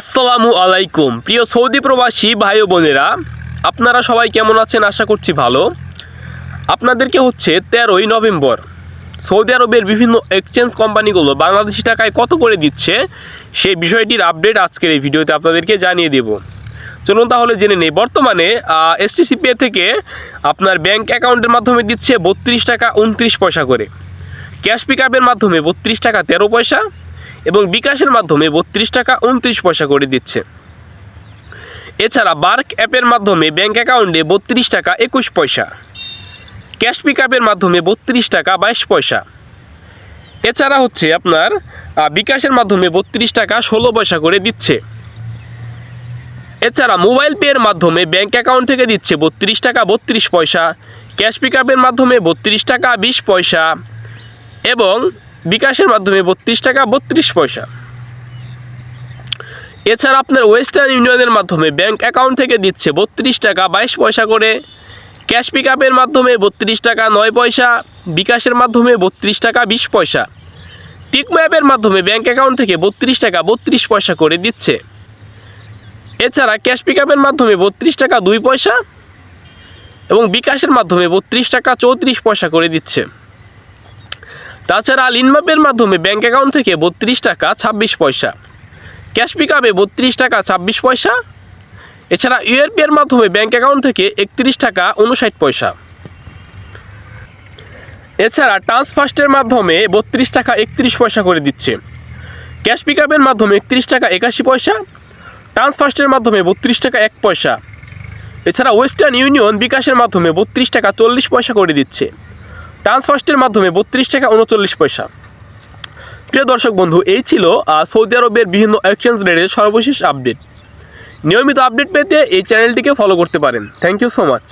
আসসালামু আলাইকুম। প্রিয় সৌদি প্রবাসী ভাই বোনেরা, আপনারা সবাই কেমন আছেন? আশা করছি ভালো। আপনাদেরকে হচ্ছে তেরোই নভেম্বর, সৌদি আরবের বিভিন্ন এক্সচেঞ্জ কোম্পানিগুলো বাংলাদেশি টাকায় কত করে দিচ্ছে, সেই বিষয়টির আপডেট আজকের এই ভিডিওতে আপনাদেরকে জানিয়ে দেব। চলুন তাহলে জেনে নেই। বর্তমানে এসটিসি পে থেকে আপনার ব্যাংক অ্যাকাউন্টের মাধ্যমে দিচ্ছে বত্রিশ টাকা উনত্রিশ পয়সা করে। ক্যাশ পিক মাধ্যমে বত্রিশ টাকা তেরো পয়সা এবং বিকাশের মাধ্যমে বত্রিশ টাকা উনত্রিশ পয়সা করে দিচ্ছে। এছাড়া বার্ক অ্যাপের মাধ্যমে ব্যাংক অ্যাকাউন্টে বত্রিশ টাকা একুশ পয়সা। ক্যাশ পিক আপের মাধ্যমে বত্রিশ টাকা বাইশ পয়সা। এছাড়া হচ্ছে আপনার বিকাশের মাধ্যমে বত্রিশ টাকা ষোলো পয়সা করে দিচ্ছে। এছাড়া মোবাইল পের মাধ্যমে ব্যাংক অ্যাকাউন্ট থেকে দিচ্ছে বত্রিশ টাকা বত্রিশ পয়সা। ক্যাশ পিক আপের মাধ্যমে বত্রিশ টাকা বিশ পয়সা। এবং বিকাশের মাধ্যমে বত্রিশ টাকা, বত্রিশ পয়সা। এছাড়া আপনার ওয়েস্টার্ন ইউনিয়নের মাধ্যমে ব্যাংক অ্যাকাউন্ট থেকে দিচ্ছে বত্রিশ টাকা, বাইশ পয়সা করে। ক্যাশ পিক আপের মাধ্যমে বত্রিশ টাকা, নয় পয়সা। বিকাশের মাধ্যমে বত্রিশ টাকা, বিশ পয়সা। টিকমো অ্যাপের মাধ্যমে ব্যাংক অ্যাকাউন্ট থেকে বত্রিশ টাকা, বত্রিশ পয়সা করে দিচ্ছে। এছাড়া ক্যাশ পিক আপের মাধ্যমে বত্রিশ টাকা, দুই পয়সা। এবং বিকাশের মাধ্যমে বত্রিশ টাকা, চৌত্রিশ পয়সা করে দিচ্ছে। তাছাড়া লিনমাপের মাধ্যমে ব্যাঙ্ক অ্যাকাউন্ট থেকে বত্রিশ টাকা ছাব্বিশ পয়সা। ক্যাশ পিকআপে বত্রিশ টাকা ছাব্বিশ পয়সা। এছাড়া ইউএরপি এর মাধ্যমে ব্যাঙ্ক অ্যাকাউন্ট থেকে একত্রিশ টাকা উনষাট পয়সা। এছাড়া ট্রান্সফার্স্টের মাধ্যমে বত্রিশ টাকা একত্রিশ পয়সা করে দিচ্ছে। ক্যাশ পিকআপের মাধ্যমে একত্রিশ টাকা একাশি পয়সা। ট্রান্সফার্স্টের মাধ্যমে বত্রিশ টাকা এক পয়সা। এছাড়া ওয়েস্টার্ন ইউনিয়ন বিকাশের মাধ্যমে বত্রিশ টাকা চল্লিশ পয়সা করে দিচ্ছে। ট্রান্সফার্স্টের মাধ্যমে বত্রিশ টাকা উনচল্লিশ পয়সা। প্রিয় দর্শক বন্ধু, এই ছিল সৌদি আরবের বিভিন্ন এক্সচেঞ্জ রেটের সর্বশেষ আপডেট নিয়মিত আপডেট পেতে এই চ্যানেলটিকে ফলো করতে পারেন। Thank you so much